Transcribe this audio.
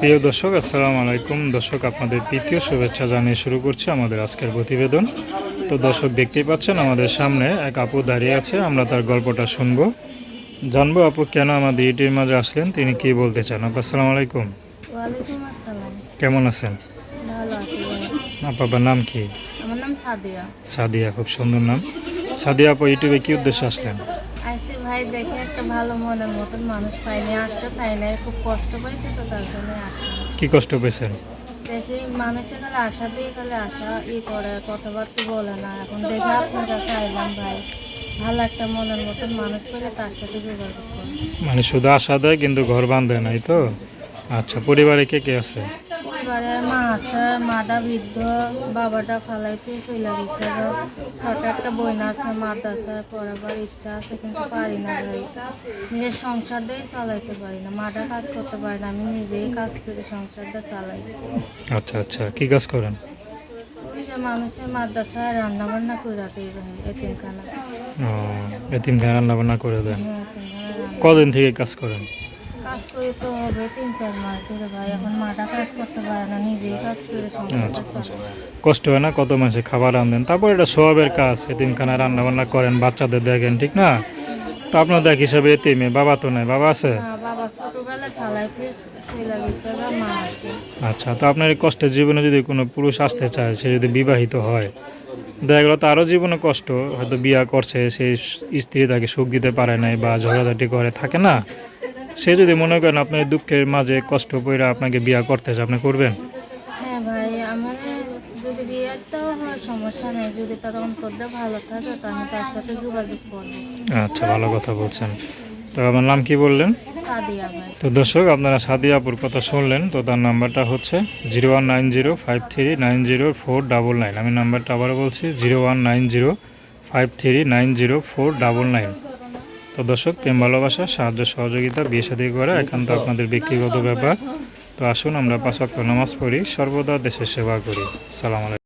প্রিয় দর্শক আসসালামু আলাইকুম। দর্শক আপনাদের তৃতীয় শুভেচ্ছা জানিয়ে শুরু করছি আমাদের আজকের প্রতিবেদন। তো দর্শক দেখতেই পাচ্ছেন আমাদের সামনে এক আপু দাঁড়িয়ে আছে আমরা তার গল্পটা শুনব। জানব আপু কেন আমাদের ইউটিউবের মাঝে আসলেন তিনি কি বলতে চান? আপু আসসালামু আলাইকুম। কেমন আছেন? আপার নাম কি? সাদিয়া। সাদিয়া খুব সুন্দর নাম। সাদিয়া আপু ইউটিউবে কি উদ্দেশ্যে আসলেন? আইসি দেখে একটা ভালো মনের মতন মানুষ পাইনি আসতে চাই না খুব কষ্ট পাইছে তো তার জন্য আসলাম কি কষ্ট পেয়েছেন দেখি মানুষের কালে আশা দিয়ে কালে আশা ই করে কথাবার্তা বলে না। এখন দেখে আপনার কাছে আইলাম ভাই। ভালো একটা মনের মতন মানুষ পেলে তার সাথে যোগাযোগ করি মানে শুধু আশা দেয় কিন্তু ঘর বাঁধে নাই তো? আচ্ছা পরিবারে কে কে আছে? পরিবারে মা আছে মাদা বৃদ্ধ বাবাটা ফালাইতে চলে গেছে ছোট একটা বইনা আছে মাদ আছে পড়াবার ইচ্ছা আছে কিন্তু পারি না ভাই নিজের সংসার দিয়ে চালাইতে পারি না মাটা কাজ করতে পারি না আমি নিজেই কাজ করে সংসারটা চালাই। আচ্ছা আচ্ছা কি কাজ করেন? মানুষের মাদ্রাসায় রান্না বান্না করে রাখে ভাই এতিমখানা। ও এতিমখানা রান্না বান্না করে দেন হ্যাঁ কদিন থেকে কাজ করেন? কাজ করে তো হবে তিন চার মাস ধরে ভাই। এখন মাটা কাজ করতে পারে না নিজেই কাজ করে সংসারটা কষ্ট হয় না কত মাসে খাবার রান্ধেন তারপর এটা স্বভাবের কাজ এতিমখানা রান্না বান্না করেন বাচ্চাদের দেখেন ঠিক না? তো আপনার দেখ হিসাবে এতিমে বাবা তো নাই বাবা আছে? আচ্ছা তো আপনার এই কষ্টের জীবনে যদি কোনো পুরুষ আসতে চায় সে যদি বিবাহিত হয় দেখা গেলো তারও জীবনে কষ্ট হয়তো বিয়া করছে সেই স্ত্রী তাকে সুখ দিতে পারে নাই বা ঝগড়াঝাটি করে থাকে না? সে যদি মনে করেন আপনার দুঃখের মাঝে কষ্ট পড়ে আপনাকে বিয়া করতে চায় আপনি করবেন? হ্যাঁ ভাই আমার যদি বিয়েটাও সমস্যা নেই। যদি তার অন্তরটা ভালো থাকে তো আমি তার সাথে যোগাযোগ করব। আচ্ছা ভালো কথা বলছেন। তো আমার নাম কি বললেন? তো দর্শক আপনারা সাদিয়াপুর কথা শুনলেন তো তার নাম্বারটা হচ্ছে zero one nine zero five three nine zero four double nine. আমি নাম্বারটা আবারও বলছি zero one nine zero five three nine zero four double nine. তো দর্শক, প্রেম, ভালোবাসা, সাহায্য, সহযোগিতা, বিয়ে সাদী করা একান্ত আপনাদের ব্যক্তিগত ব্যাপার। তো আসুন আমরা পাঁচ নামাজ পড়ি, সর্বদা দেশের সেবা করি। সালাম আলাইকুম।